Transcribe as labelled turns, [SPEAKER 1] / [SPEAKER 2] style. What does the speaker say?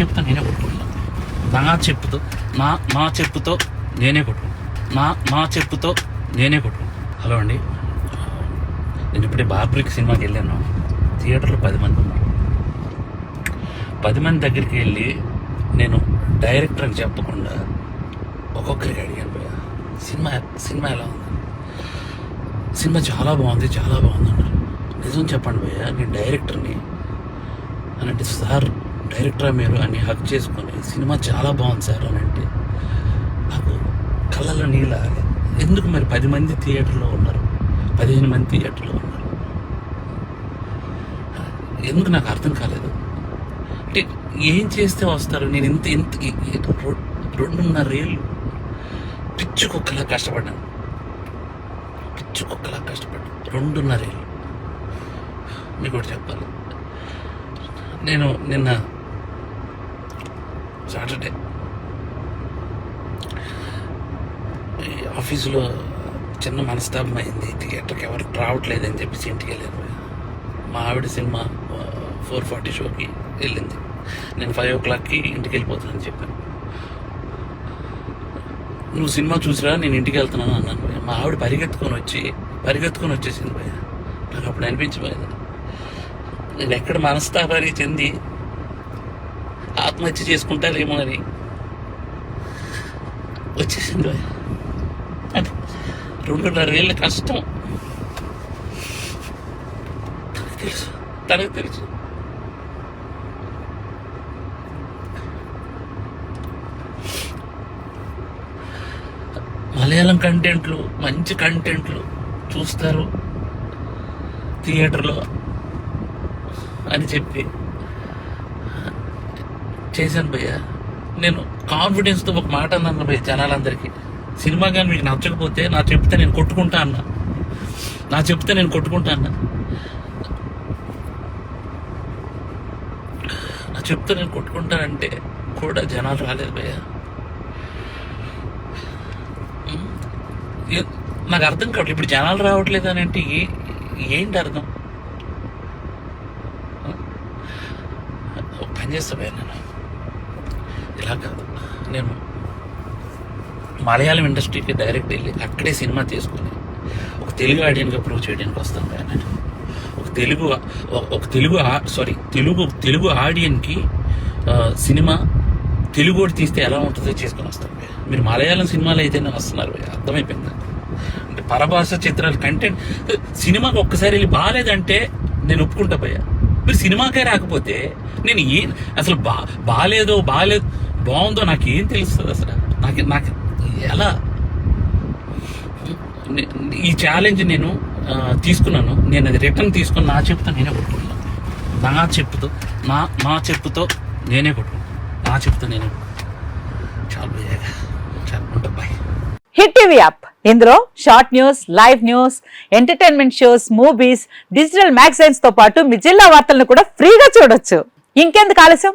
[SPEAKER 1] చెప్పుతో నేనే కొట్టుకుంటున్నాను నా చెప్పుతో నా నా చెప్పుతో నేనే కొట్టుకుంటాను నా నా చెప్పుతో నేనే కొట్టుకుంటాను హలో అండి. నేను ఇప్పుడే బాబ్రిక్ సినిమాకి వెళ్ళాను. థియేటర్లో పది మంది ఉన్నారు. పది మంది దగ్గరికి వెళ్ళి నేను డైరెక్టర్కి చెప్పకుండా ఒక్కొక్కరికి అడిగాను భయ్యా సినిమా సినిమా ఎలా ఉంది? సినిమా చాలా బాగుంది చాలా బాగుంది అన్నారు. నిజం చెప్పండి భయ్యా నేను డైరెక్టర్ని అని అంటే సార్ డైరెక్టరా మీరు అని హక్ చేసుకొని సినిమా చాలా బాగుంది సార్ అని అంటే నాకు కళ్ళలో నీళ్ళ ఎందుకు మరి పది మంది థియేటర్లో ఉన్నారు? పదిహేను మంది థియేటర్లో ఉన్నారు. ఎందుకు నాకు అర్థం కాలేదు. అంటే ఏం చేస్తే వస్తారు? నేను ఇంత ఇంత రెండున్నర ఏళ్ళు పిచ్చి కుక్కలా కష్టపడ్డాను. పిచ్చి కుక్కలా కష్టపడ్డాను. రెండున్నర ఏళ్ళు. మీకు కూడా చెప్పాలి. నేను నిన్న సాటర్డే ఆఫీసులో చిన్న మనస్తాపం అయింది. థియేటర్కి ఎవరికి రావట్లేదు అని చెప్పేసి ఇంటికి వెళ్ళాను మా ఆవిడ సినిమా ఫోర్ ఫార్టీ షోకి వెళ్ళింది. నేను ఫైవ్ ఓ క్లాక్కి ఇంటికి వెళ్ళిపోతానని చెప్పాను. నువ్వు సినిమా చూసిరా నేను ఇంటికి వెళ్తున్నాను అన్నాను భయ్య. మా ఆవిడ పరిగెత్తుకొని వచ్చి పరిగెత్తుకొని వచ్చేసింది భయ్య. నాకు అప్పుడు అనిపించిపోయింది నేను ఎక్కడ మనస్తాపానికి చెంది ఆత్మహత్య చేసుకుంటారేమో అని. వచ్చేసింది అంటే రెండున్నర కష్టం. తనకు తెలుసు తనకు తెలుసు. మలయాళం కంటెంట్లు మంచి కంటెంట్లు చూస్తారు. థియేటర్లో అని చెప్పి. చేశాను భయ్య. నేను కాన్ఫిడెన్స్తో ఒక మాట అన్నాను భయ్య జనాలందరికీ. సినిమా కానీ మీకు నచ్చకపోతే నా చెప్తే నేను కొట్టుకుంటా అన్నా. నా చెప్తే నేను కొట్టుకుంటా అన్నా. నా చెప్తే నేను కొట్టుకుంటానంటే కూడా జనాలు రాలేదు భయ్య. నాకు అర్థం కావట్లేదు ఇప్పుడు జనాలు రావట్లేదు అని అంటే ఏ- ఏంటి అర్థం? పనిచేస్తా పని భయ్య నేను. ఇలా కాదు. నేను మలయాళం ఇండస్ట్రీకి డైరెక్ట్ వెళ్ళి అక్కడే సినిమా తీసుకుని ఒక తెలుగు ఆడియన్గా ప్రూవ్ చేయడానికి వస్తాను నేను. ఒక తెలుగు ఒక- తెలుగు సారీ తెలుగు తెలుగు ఆడియన్కి సినిమా తెలుగు కూడా తీస్తే ఎలా ఉంటుందో చేసుకొని వస్తాను మీరు మలయాళం సినిమాలు అయితేనే వస్తున్నారు అర్థమైపోయింది? నాకు. అంటే పరభాష చిత్రాలు కంటెంట్ సినిమాకి ఒక్కసారి వెళ్ళి బాగాలేదంటే నేను ఒప్పుకుంటా పోయా మీరు సినిమాకే రాకపోతే నేను ఏ అసలు బా బాగాలేదో బాగాలేదు బాగుందో నాకు ఏం తెలుస్తుంది అసలు? నాకు నాకు ఎలా? ఈ ఛాలెంజ్ నేను తీసుకున్నాను. నేను అది రిటర్న్ తీసుకుని నా చెప్పుతో నేనే కొట్టుకున్నాను నా చెప్పుతో నా నా చెప్పుతో నేనే కొట్టుకున్నాను నా చెప్పుతో నేనే చాలు చాలు ఉంటా బాయ్.
[SPEAKER 2] Hit TV app. ఇందులో short news live news entertainment shows movies digital మ్యాగజైన్స్తో పాటు మీ జిల్లా వార్తలను కూడా ఫ్రీగా చూడొచ్చు. ఇంకెందుకు ఆలస్యం?